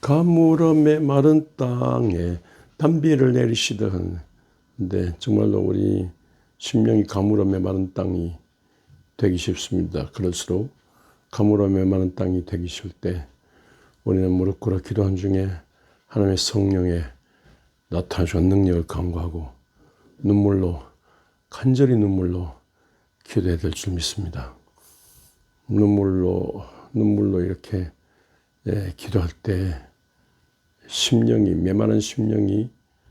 가물음의 마른 땅에 단비를 내리시던 데 정말로 우리 심령이 가물음의 마른 땅이 되기 쉽습니다. 그럴수록 가물음의 마른 땅이 되기 쉬울 때 우리는 무릎 꿇어 기도한 중에 하나님의 성령의 나타나시는 능력을 간구하고 눈물로 간절히 눈물로 기도해야 될 줄 믿습니다. 눈물로 눈물로 이렇게 예, 기도할 때 심령이 메마른 심령이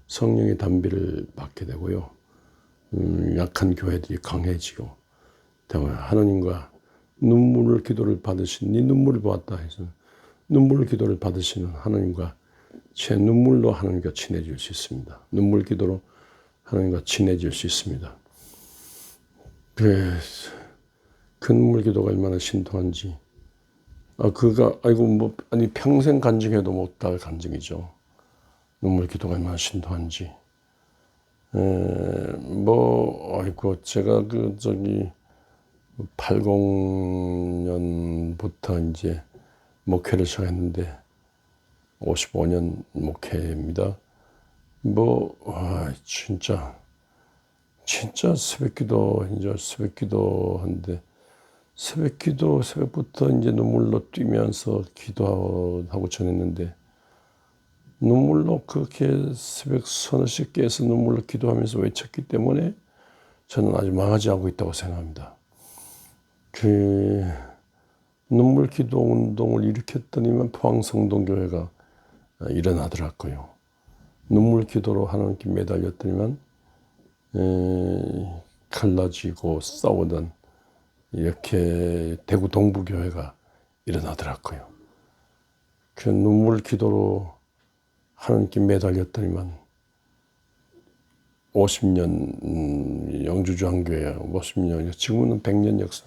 성령의 담비를 받게 되고요. 음, 약한 교회들이 강해지고 하나님과 눈물을 기도를 받으신 네 눈물을 보았다 해서 눈물 기도를 받으시는 하나님과 제 눈물로 하나님과 친해질 수 있습니다. 눈물 기도로 하나님과 친해질 수 있습니다. 그, 그 눈물 기도가 얼마나 신통한지 아, 그가, 아이고, 뭐, 아니, 평생 간증해도 못할 간증이죠. 눈물 기도가 얼마나 신도한지. 에, 뭐, 아이고, 제가 그, 저기, 80년부터 이제 목회를 시작했는데, 55년 목회입니다. 뭐, 아, 진짜, 진짜 새벽 기도, 이제 새벽 기도 하는데, 새벽 기도, 새벽부터 이제 눈물로 뛰면서 기도하고 전했는데, 눈물로 그렇게 새벽 서너 시 깨서 눈물로 기도하면서 외쳤기 때문에 저는 아주 망하지 않고 있다고 생각합니다. 그, 눈물 기도 운동을 일으켰더니만 포항성동교회가 일어나더라고요. 눈물 기도로 하나님께 매달렸더니만, 에, 갈라지고 싸우던 이렇게 대구 동부교회가 일어나더라고요. 그 눈물 기도로 하나님께 매달렸더니만 50년 음, 영주주한교회 50년 지금은 100년 역사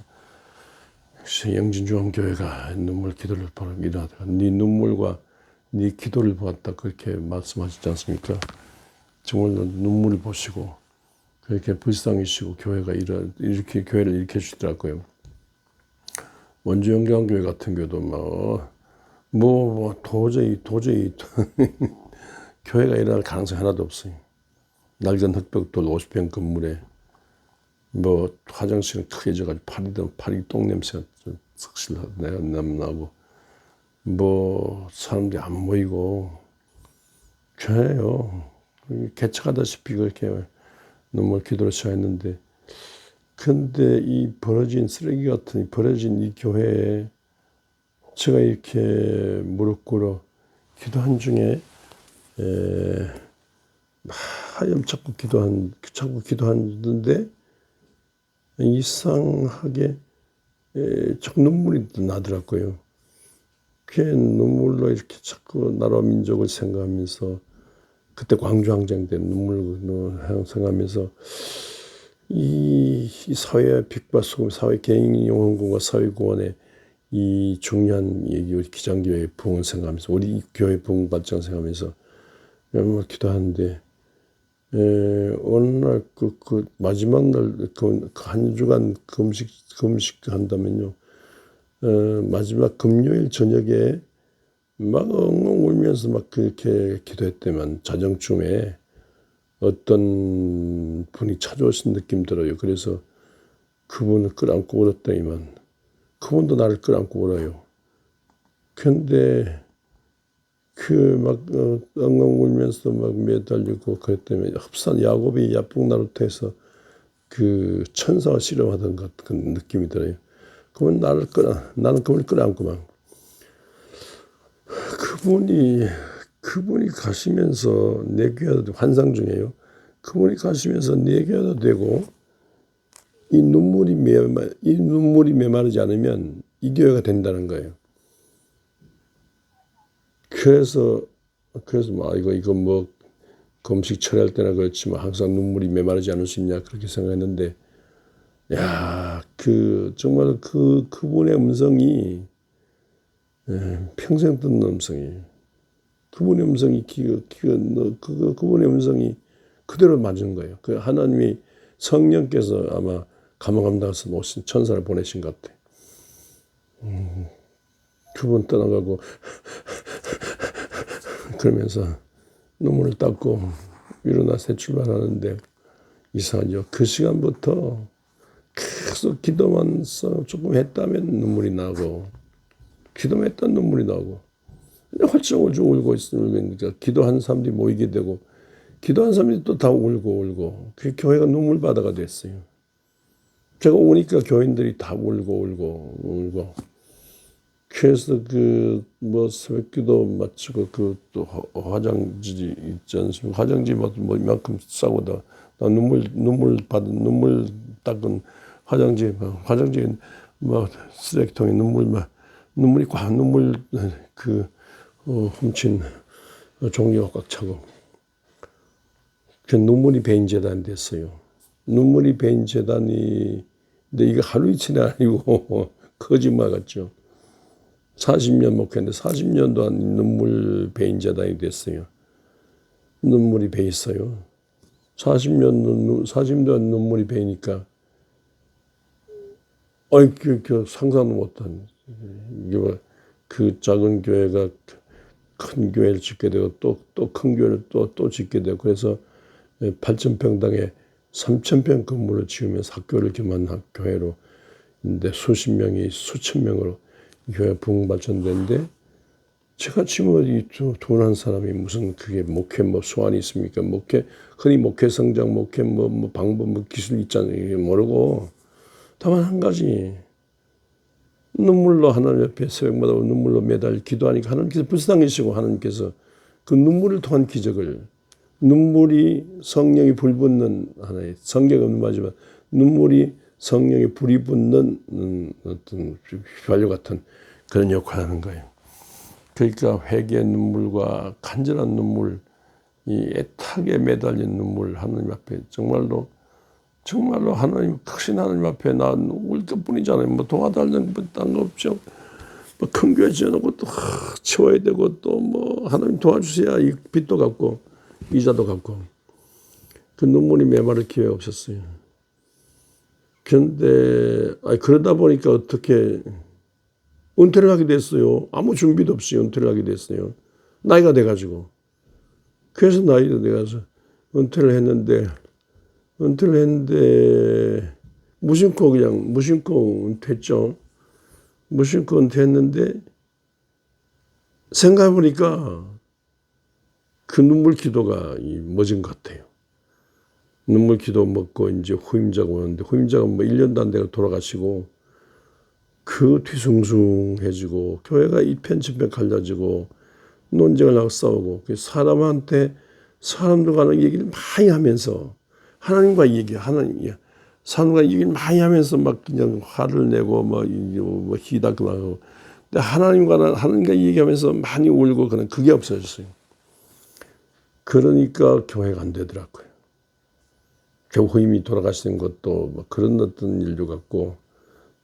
영진주한교회가 눈물 기도를 보러 일어나더라. 네 눈물과 네 기도를 보았다 그렇게 말씀하시지 않습니까? 정말 눈물을 보시고 그렇게 불쌍히시고 교회가 일어, 이렇게 교회를 일으켜 주시더라고요. 원주 영광교회 같은 경우도 뭐, 뭐, 뭐 도저히 도저히 교회가 일어날 가능성이 하나도 없어요. 낡은 흑벽돌 50평 건물에 뭐 화장실은 크게 져가지고 파리도 파리 똥 냄새가 썩실 나고 뭐 사람들이 안 모이고 교회요 개척하다시피 그렇게 눈물 기도를 시작했는데 근데 이 벌어진 쓰레기 같은 버려진 이 교회에 제가 이렇게 무릎 꿇어 기도한 중에 에, 하염 자꾸 기도한 자꾸 기도하는데 이상하게 에, 자꾸 눈물이 나더라고요. 그 눈물로 이렇게 자꾸 나라 민족을 생각하면서 그때 광주항쟁 때 눈물을 생각하면서 이, 이 사회 빅과 소금, 사회 개인용원군과 사회공헌의 이 중요한 얘기, 기장교회 부흥을 생각하면서, 우리 교회 부흥 발전 생각하면서, 얼마나 기도하는데, 에, 어느 날, 그, 그, 마지막 날, 그, 한 주간 금식, 금식 한다면요, 어, 마지막 금요일 저녁에 막 엉엉 울면서 막 그렇게 기도했대만 자정쯤에 어떤 분이 찾아오신 느낌 들어요. 그래서 그분을 끌안고 울었더니만 그분도 나를 끌안고 울어요. 근데 그막 어, 엉엉 울면서 막 매달리고 그랬다면 흡산 야곱이 야풍나루트에서 그 천사와 씨름하던 것 같은 느낌이 들어요. 그분 나를 끌어 나는 그분을 끌어안고 막 그분이 그분이 가시면서 내 귀에도 환상 중에요. 그분이 가시면서 내 귀에도 되고 이 눈물이 메마 이 눈물이 메마르지 않으면 이 교회가 된다는 거예요. 그래서 그래서 뭐 이거 이거 뭐 금식 처리할 때나 그렇지만 항상 눈물이 메마르지 않을 수 있냐 그렇게 생각했는데 야 그 정말 그 그분의 음성이 예, 평생 듣는 음성이 그분의 음성이 그, 그, 그, 그분의 음성이 그대로 맞은 거예요. 그 하나님이 성령께서 아마 감화감당해서 오신 천사를 보내신 것 같아. 음, 그분 떠나가고 그러면서 눈물을 닦고 일어나 새 출발하는데 이상하죠. 그 시간부터 계속 기도만 써 조금 했다면 눈물이 나고 기도만 했던 눈물이 나고 그냥 헐쩍헐쩍 울고 있으면 그러니까 기도한 사람들이 모이게 되고 기도한 사람들이 또 다 울고 울고 그 교회가 눈물 바다가 됐어요. 제가 오니까 교인들이 다 울고 울고 울고 그래서 그 뭐 새벽기도 마치고 그 또 화장지 있지 않습니까? 화장지 뭐 이만큼 싸고 다 나 눈물 눈물 받은 눈물 닦은 화장지 뭐 화장지 뭐 쓰레기통에 눈물 막 눈물이 꽉 눈물 그 어, 훔친 종이가 꽉 차고 그 눈물이 배인 재단 됐어요. 눈물이 배인 재단이 근데 이거 하루 이틀이 아니고 거짓말 같죠. 40년 목회했는데 40년 동안 눈물 배인 재단이 됐어요. 눈물이 배 있어요. 40년 눈 40년 동안 눈물이 배니까 어이 그, 그 상상도 못한 그 작은 교회가 큰 교회를 짓게 되고 또 또 큰 교회를 또 또 짓게 되고 그래서 8천 평당에 3천 평 건물을 지으면서 학교를 겸한 교회로 인데 수십 명이 수천 명으로 교회 부흥 발전되는데 저같이 뭐이 돈한 사람이 무슨 그게 목회 뭐 소환이 있습니까? 목회 흔히 목회 성장 목회 뭐, 뭐 방법 뭐 기술 있잖아요. 모르고 다만 한 가지 눈물로 하나님 옆에 새벽마다 눈물로 매달 기도하니까 하나님께서 불쌍해지고 하나님께서 그 눈물을 통한 기적을 눈물이 성령이 불붙는 하나의 성경 없는 말이지만 눈물이 성령이 불이 붙는 음, 어떤 휘발유 같은 그런 역할을 하는 거예요. 그러니까 회개의 눈물과 간절한 눈물, 이 애타게 매달린 눈물 하나님 앞에 정말로 정말로 하나님 크신 하나님 앞에 나울 것뿐이잖아요. 뭐 도와달라는 것딴거 없죠. 뭐 큰 교회 지어놓고 또 채워야 되고 또 뭐 하나님 도와주세요. 이 빚도 갚고 이자도 갚고 그 눈물이 메마를 기회 없었어요. 그런데 아니 그러다 보니까 어떻게 은퇴를 하게 됐어요. 아무 준비도 없이 은퇴를 하게 됐어요. 나이가 돼가지고. 그래서 나이가 돼가서 은퇴를 했는데 은퇴를 했는데 무심코 그냥 무심코 은퇴했죠. 무심코 은퇴했는데 생각해보니까 그 눈물 기도가 멋진 것 같아요. 눈물 기도 먹고 이제 후임자가 오는데 후임자가 뭐 1년도 안 되고 돌아가시고 그 뒤숭숭해지고 교회가 이편집편 갈라지고 논쟁을 하고 싸우고 그 사람한테 사람들과는 얘기를 많이 하면서 하나님과 얘기 하나님 사람과 얘기를 많이 하면서 막 그냥 화를 내고 뭐, 뭐 희닥 나고 근데 하나님과는 하나님과 얘기하면서 많이 울고 그런 그게 없어졌어요. 그러니까 교회가 안 되더라고요. 교회임이 돌아가시는 것도 뭐 그런 어떤 일도 같고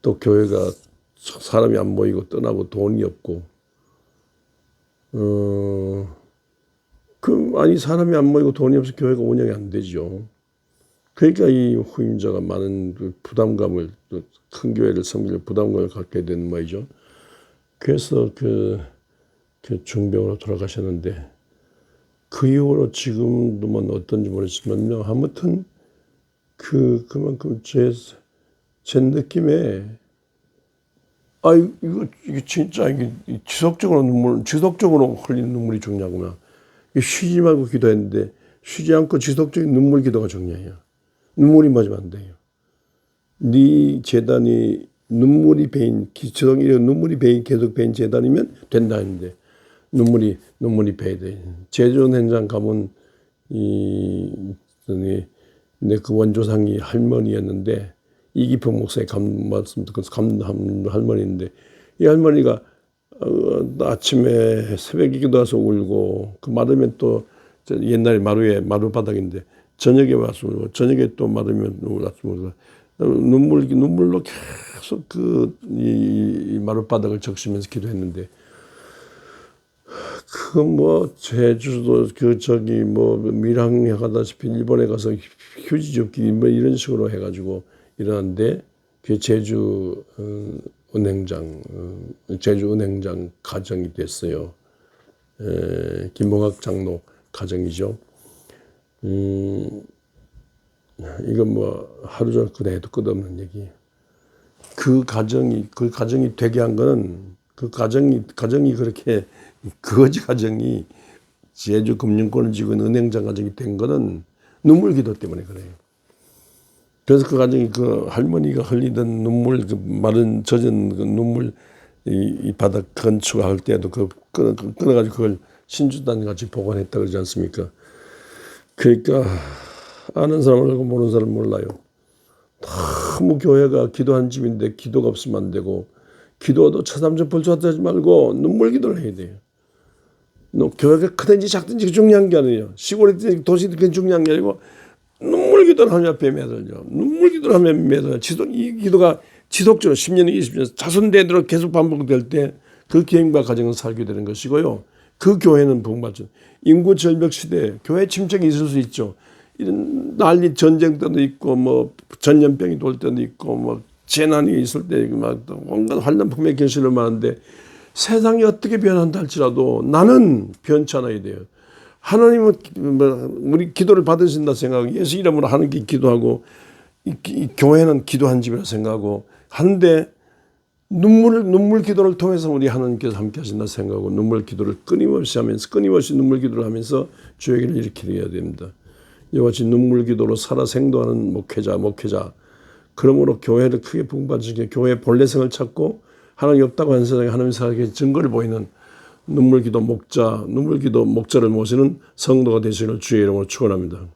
또 교회가 사람이 안 모이고 떠나고 돈이 없고 어, 그 아니 사람이 안 모이고 돈이 없어 교회가 운영이 안 되죠. 그러니까 이 후임자가 많은 그 부담감을 큰 교회를 섬길 부담감을 갖게 되는 말이죠. 그래서 그, 그 중병으로 돌아가셨는데 그 이후로 지금도 뭐 어떤지 모르지만요. 아무튼 그 그만큼 제, 제 느낌에 아 이거 이게 진짜 이게 지속적으로 눈물 지속적으로 흘리는 눈물이 중요하구나. 쉬지 말고 기도했는데 쉬지 않고 지속적인 눈물 기도가 중요해요. 눈물이 맞으면 안 돼요. 네 재단이 눈물이 배인 기초성 이 눈물이 배인 계속 배인 재단이면 된다 했는데 눈물이 눈물이 배야 돼. 제조 현장 가면 이 내그 원조상이 할머니였는데 이기평 목사의 감 말씀 듣고 감 할머니인데 이 할머니가 어, 아침에 새벽에 기도와서 울고 그 맞으면 또 옛날에 마루에 마루 바닥인데 저녁에 와서 울고 저녁에 또 맞으면 울고 눈물 눈물로 계속 그이 이 마루 바닥을 적시면서 기도했는데 그 뭐 제주도 그 저기 뭐 밀항에 가다시피 일본에 가서 휴지 줍기 뭐 이런 식으로 해가지고 일어났는데 그 제주 어, 은행장 어, 제주 은행장 가정이 됐어요. 에, 김봉학 장로 가정이죠. 음, 이건 뭐 하루 종일 그다 해도 끝없는 얘기. 그 가정이 그 가정이 되게 한 거는 그 가정이 가정이 그렇게 거지 가정이 제주 금융권을 쥐고 있는 은행장 가정이 된 거는 눈물 기도 때문에 그래요. 그래서 그 가정이 그 할머니가 흘리던 눈물 그 마른 젖은 그 눈물 이, 이 바닥 건축할 때도 그 끊어 끊어가지고 그걸 신주단 같이 보관했다 그러지 않습니까? 그러니까 아는 사람을 알고 모르는 사람 을 몰라요. 너무 교회가 기도한 집인데 기도가 없으면 안 되고 기도도 차삼전 벌초하지 말고 눈물 기도를 해야 돼요. 너 교회가 크든지 작든지 중요한 게 아니에요. 시골이든지 도시든지 중요한 게 아니고 눈물 기도를 하면 앞에 매달려. 눈물 기도를 하면 매달려. 지속, 이 기도가 지속적으로 10년, 20년, 자손대대로 계속 반복될 때 그 기행과 가정을 살게 되는 것이고요. 그 교회는 부흥받죠. 인구 절벽 시대에 교회 침체가 있을 수 있죠. 이런 난리 전쟁 때도 있고 뭐 전염병이 돌 때도 있고 뭐 재난이 있을 때막 온갖 환란풍의 결실을 많은데 세상이 어떻게 변한다 할지라도 나는 변치 않아야 돼요. 하나님은 뭐 우리 기도를 받으신다 생각하고 예수 이름으로 하는 게 기도하고 이, 이 교회는 기도한 집이라 생각하고 하는데 눈물을 눈물 기도를 통해서 우리 하나님께서 함께 하신다 생각하고 눈물 기도를 끊임없이 하면서 끊임없이 눈물 기도를 하면서 주에게를 일으키게 됩니다. 이와 같이 눈물 기도로 살아 생도하는 목회자 목회자 그러므로 교회를 크게 부흥받으시게 교회의 본래성을 찾고 하나님 없다고 하는 세상에 하나님 살아계 증거를 보이는 눈물 기도 목자 눈물 기도 목자를 모시는 성도가 되시기를 주의 이름으로 축원합니다.